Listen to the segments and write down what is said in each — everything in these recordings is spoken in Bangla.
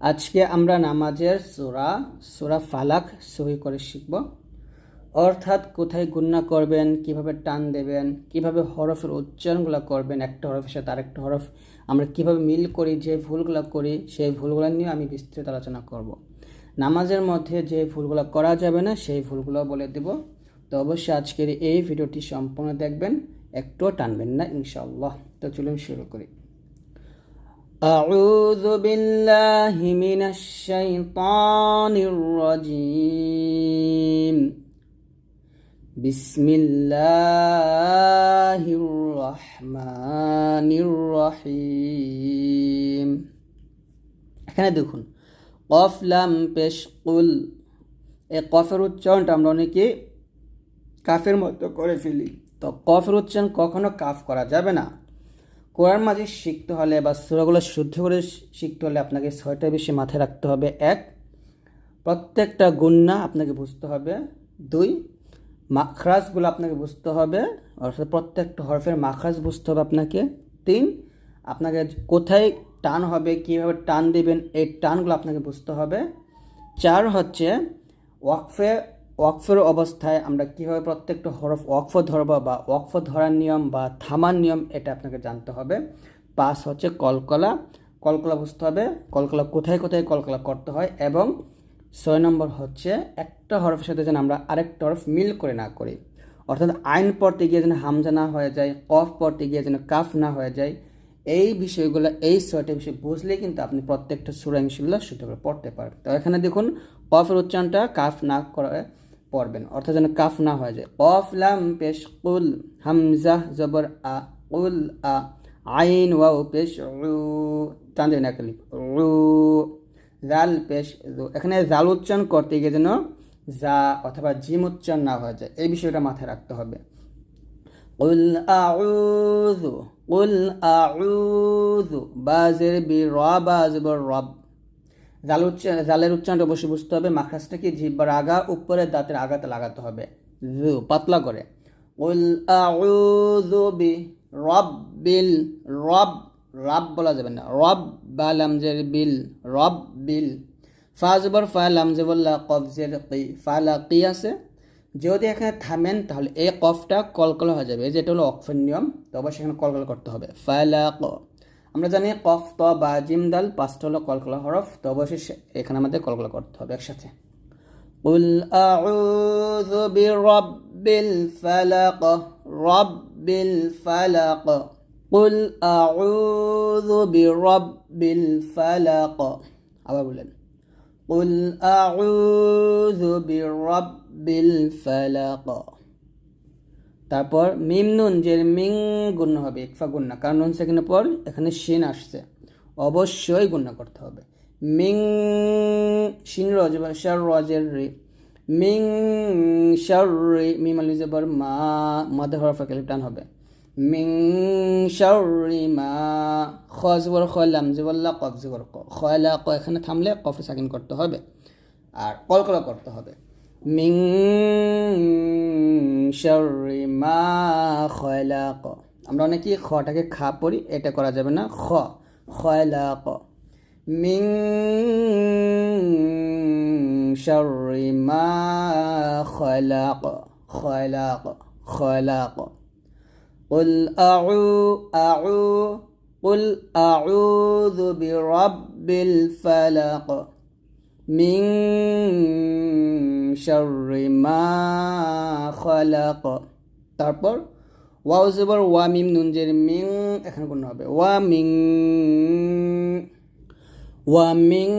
আজকে আমরা নামাজের সুরা সুরা ফালাক সহি করে শিখব। অর্থাৎ কোথায় গুন্না করবেন, কীভাবে টান দেবেন, কীভাবে হরফের উচ্চারণগুলো করবেন, একটা হরফের সাথে আরেকটা হরফ, আমরা কীভাবে মিল করি, যে ভুলগুলো করি, সেই ভুলগুলো নিয়ে আমি বিস্তৃত আলোচনা করব। নামাজের মধ্যে যে ভুলগুলো করা যাবে না, সেই ভুলগুলো বলে দেব। তো অবশ্যই আজকের এই ভিডিওটি সম্পূর্ণ দেখবেন, একটুও টানবেন না ইনশাল্লাহ তো চলুন শুরু করি। أعوذ بالله من الشيطان الرجيم بسم الله الرحمن الرحيم এখানে দেখুন কফ লাম পেশ কুল এই কফের উচ্চারণটা আমরা অনেকে কাফের মতো করে ফেলি তো কফের উচ্চারণ কখনো কাফ করা যাবে না কোরআন মাঝে শিখতে হলে বা সুরাগুলো শুদ্ধ করে শিখতে হলে আপনাকে ছয়টা বেশি মাথায় রাখতে হবে। এক, প্রত্যেকটা গুন্না আপনাকে বুঝতে হবে। দুই, মাখরাজগুলো আপনাকে বুঝতে হবে। অর্থাৎ প্রত্যেকটা হরফের মাখরাজ বুঝতে হবে আপনাকে। তিন, আপনাকে কোথায় টান হবে, কীভাবে টান দেবেন, এই টানগুলো আপনাকে বুঝতে হবে। চার হচ্ছে ওয়াকফে ওয়াকফের অবস্থায় আমরা কীভাবে প্রত্যেকটা হরফ ওয়াকফ ধরব বা ওয়াকফ ধরার নিয়ম বা থামার নিয়ম, এটা আপনাকে জানতে হবে। পাস হচ্ছে কলকলা। কলকলা বুঝতে হবে, কলকলা কোথায় কোথায় কলকলা করতে হয় এবং ছয় নম্বর হচ্ছে একটা হরফের সাথে যেন আমরা আরেকটা হরফ মিল করে না করি। অর্থাৎ আইন পড়তে গিয়ে যেন হামজা না হয়ে যায়, কফ পড়তে গিয়ে যেন কাফ না হয়ে যায়, এই বিষয়গুলো, এই ছয়টা বিষয় বুঝলে কিন্তু আপনি প্রত্যেকটা সুরা ইনশাল্লাহ শুদ্ধ করে পড়তে পারবেন। তো এখানে দেখুন, কফের উচ্চারণটা কাফ না করে পড়বেন অর্থাৎ যেন কাফ না হয়ে যায় কফ লাম পেশ কুল হামজা জবর আ কুল আ আইন ওয়াও পেশ রু টান দেবেন একালি রু জাল পেশ রু এখানে জাল উচ্চারণ করতে গিয়ে যেন যা অথবা জিম উচ্চারণ না হয়ে যায় এই বিষয়টা মাথায় রাখতে হবে قل أعوذ قل أعوذ বাজের বি র বাজবর রব জাল উচ্চারণ জালের উচ্চারণটা অবশ্যই বুঝতে হবে। মাখাসটা কি? জিব্বার আগা উপরের দাঁতের আগাতে লাগাতে হবে। জু, পাতলা করে। উল আউযু বি রব্বিল রব রব বলা যাবে না। রব বা লামজের বিল রব বিল ফাজবর ফা লামজেবল্লা কবজের কি ফালা কি আছে। যদি এখানে থামেন, তাহলে এই কফটা কলকল হয়ে যাবে। যেটা হলো অক্ষের নিয়ম, তো অবশ্যই এখানে কলকল করতে হবে। ফালা ক আমরা জানি কফ ত বা জিম দাল পাঁচটা হলো কলকলা হরফ তো অবশ্যই এখানে আমাদের কলকলা করতে হবে একসাথে قل أعوذ برب الفلق رب الفلق قل أعوذ برب الفلق আবার বলেন قل أعوذ برب الفلق তারপর মিম নুন যে মিং গুণ হবে একফা গুণনা কারণ নুন সেকেন্ডের পর এখানে শিন আসছে। অবশ্যই গুণনা করতে হবে। মিং শিন রজ বা শার রজের রে। মিং শার রে, মিম আলি মা, মাদের হরফ টান হবে। মিং শারি মা, খ জবর খলাম জবল্লা কফ জবর ক। খয়লা ক এখানে থামলে কফে সাকিন করতে হবে। আর কলকলা করতে হবে। মিং শারি মা খয়লাক আমরা অনেকেই খটাকে খা পড়ি এটা করা যাবে না খ খয়লাক মিং শারি মা খয়লাক খয়লাক খয়লাক قل أعو أعو قل أعوذ برب الفلق من شر ما خلق তারপর ওয়াও জবর ওয়া মিম নুন জের মিং এখানে কোন হবে ওয়া মিং ওয়া মিং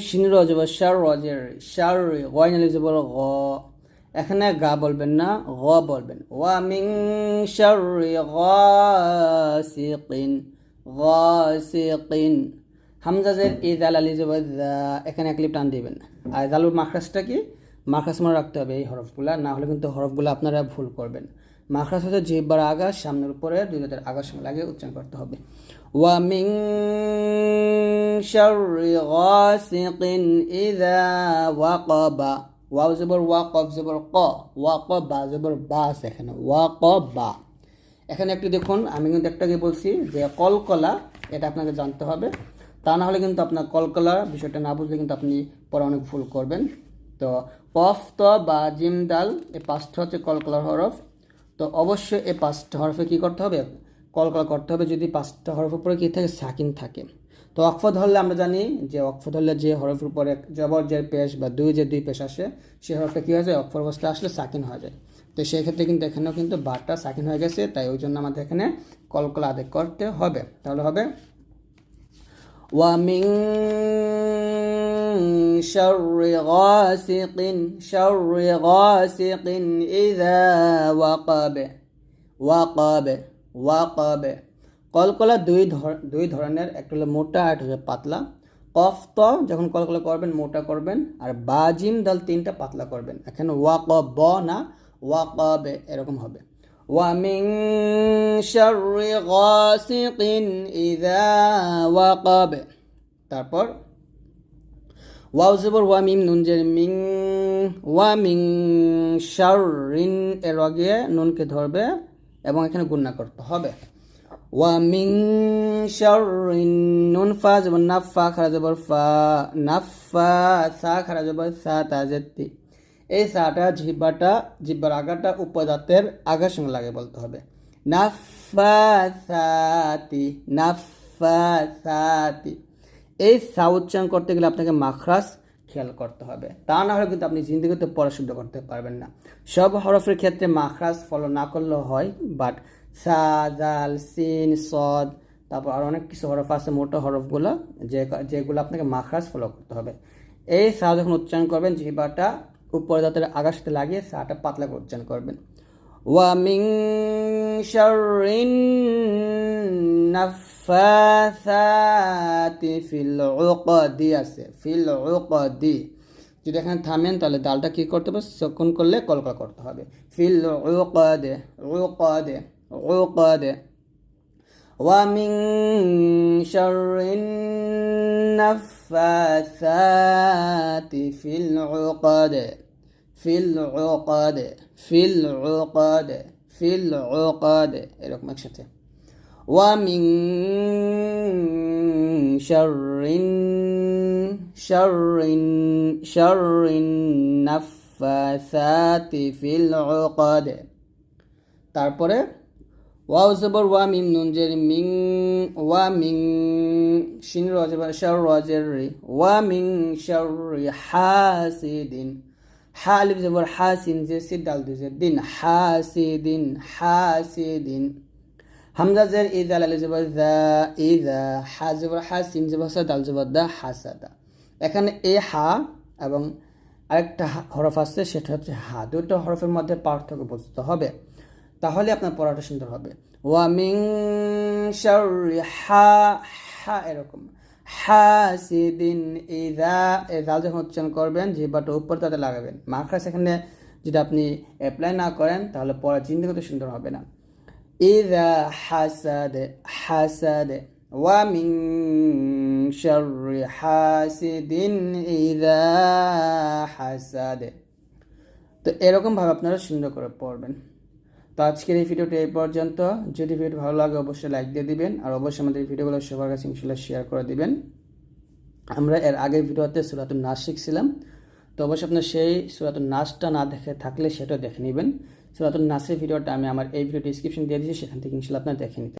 শিন রজবর শার রজের শার গয়ন জবর গ এখানে গা বলবেন না গ বলবেন ওয়া মিং শাররি গাসিকিন গাসিকিন হামজাজের এই জাল আলি এখানে এক লিপ টান দিবেন। আর জালুর মাখরাজটা কি? মাখরাজ মনে রাখতে হবে এই হরফগুলা, না হলে কিন্তু হরফগুলো আপনারা ভুল করবেন। মাখরাজ হচ্ছে জিহ্বার আগা সামনের উপরে দুই দাঁতের আগার সঙ্গে লাগিয়ে উচ্চারণ করতে হবে। ওয়া মিং শাররি গাসিকিন ইযা ওয়াকাবা। ওয়াও জবর ওয়া কফ জবর ক। ওয়া ক বা জবর বা এখানে। ওয়া ক বা এখানে একটু দেখুন, আমি কিন্তু একটাকে বলছি, যে কলকলা, এটা আপনাকে জানতে হবে। তা না হলে কিন্তু আপনার কলকলা বিষয়টা না বুঝলে কিন্তু আপনি পরে অনেক ভুল করবেন। তো কফ ত বা জিম দাল এই পাঁচটা হচ্ছে কলকলার হরফ। তো অবশ্যই এই পাঁচটা হরফে কী করতে হবে? কলকলা করতে হবে যদি পাঁচটা হরফের উপরে কী থাকে? সাকিন থাকে। তো অক্ফ ধরলে আমরা জানি যে অক্ফ ধরলে যে হরফের উপরে জবর যে পেশ বা দুই যে দুই পেশ আসে সেই হরফটা কী হয়ে যায়? অক্ষর অবস্থায় আসলে সাকিন হয়ে যায়। তো সেই ক্ষেত্রে কিন্তু এখানেও কিন্তু বারটা সাকিন হয়ে গেছে, তাই ওই জন্য আমাদের এখানে কলকলা আদায় করতে হবে। তাহলে হবে ومن شر غاسق شر غاسق إذا وقب ওয়াকাব ওয়াকাব কলকলা দুই ধর দুই ধরনের একটা হলো মোটা আর একটা হলো পাতলা কফ ত যখন কলকলা করবেন মোটা করবেন আর বাজিম দাল তিনটা পাতলা করবেন এখানে ওয়াক ব না ওয়াকাব এরকম হবে ومن شر غاسق إذا وقب তারপর ওয়াও জবর ওয়া মিম নুন জের মিং ওয়া মিং শারিন এর আগে নুনকে ধরবে এবং এখানে গুণনা করতে হবে ওয়া মিং শারিন নুন ফা জবর নাফা খারা জবর ফা নাফা সা খারা জবর সা তাজেতি এই সাটা জিব্বাটা জিব্বার আগাটা উপজাতের আগার সঙ্গে লাগে বলতে হবে। নাফাসাতি নাফাসাতি। এই সা উচ্চারণ করতে গেলে আপনাকে মাখরাস খেয়াল করতে হবে। তা না হলে কিন্তু আপনি জিন্দিগিতে পড়া শুদ্ধ করতে পারবেন না। সব হরফের ক্ষেত্রে মাখরাস ফলো না করলেও হয় বাট সা, জাল, সিন, সদ, তারপর আর অনেক কিছু হরফ আছে, মোটো হরফগুলো, যে, যেগুলো আপনাকে মাখরাস ফলো করতে হবে। এই সা যখন উচ্চারণ করবেন, জিহ্বাটা উপরে দাঁতের আগার সাথে লাগিয়ে সাটা পাতলা করে উচ্চারণ করবেন ওয়ামিং শারিন নাফাসাতি ফিল উকদি আছে ফিল উকদি যদি এখানে থামেন তাহলে ডালটা কি করতে হবে সকন করলে কলকা করতে হবে ফিল উকদে উকদে উকদে ومن شر النفاثات في العقد في العقد في العقد في العقد এরকম একসাথে ومن شر شر شر النفاثات في العقد তারপরে ওয়াও জবর ওয়া মিম নুন জের মিং ওয়া মিং শিন রজবা শার রজের রি ওয়া মিং শার হাসিদিন হা আলিফ জবর হাসিন যে সিদ ডাল দুজে দিন হাসিদিন হাসিদিন হামজা জের ইদা আলিফ জবর দা ইদা হা জবর হাসিন জবর সা ডাল জবর দা হাসাদা এখানে এ হা এবং আরেকটা হরফ আছে, সেটা হচ্ছে হা। দুটো হরফের মধ্যে পার্থক্য বুঝতে হবে। তাহলে আপনার পড়াটা সুন্দর হবে। ওয়ামিং হা হা এরকম। হাসিদিন ইদা এ জাল যখন উচ্চারণ করবেন জিহ্বাটা উপর তাতে লাগাবেন। মাখরাস এখানে যদি আপনি অ্যাপ্লাই না করেন, তাহলে পড়া চিন্তা করতে সুন্দর হবে না। ইদা হাসাদে হাসাদে ওয়ামিং শাররি হাসিদিন ইদা হাসাদে। তো এরকমভাবে আপনারা সুন্দর করে পড়বেন। তো আজকের এই ভিডিওটি এই পর্যন্ত। যদি ভিডিও ভালো লাগে, অবশ্যই লাইক দিয়ে দিবেন। আর অবশ্যই আমাদের ভিডিওগুলো সবার কাছে ইনশাল্লাহ শেয়ার করে দিবেন। আমরা এর আগের ভিডিওতে সুরাতুল নাচ শিখছিলাম। তো অবশ্যই আপনার সেই সুরাতুল নাচটা না দেখে থাকলে সেটা দেখে নেবেন। সুরাতুল নাচের ভিডিওটা আমি আমার এই ভিডিও ডিসক্রিপশন দিয়ে দিয়েছি, সেখান থেকে ইনশাল্লাহ আপনার দেখে নিতে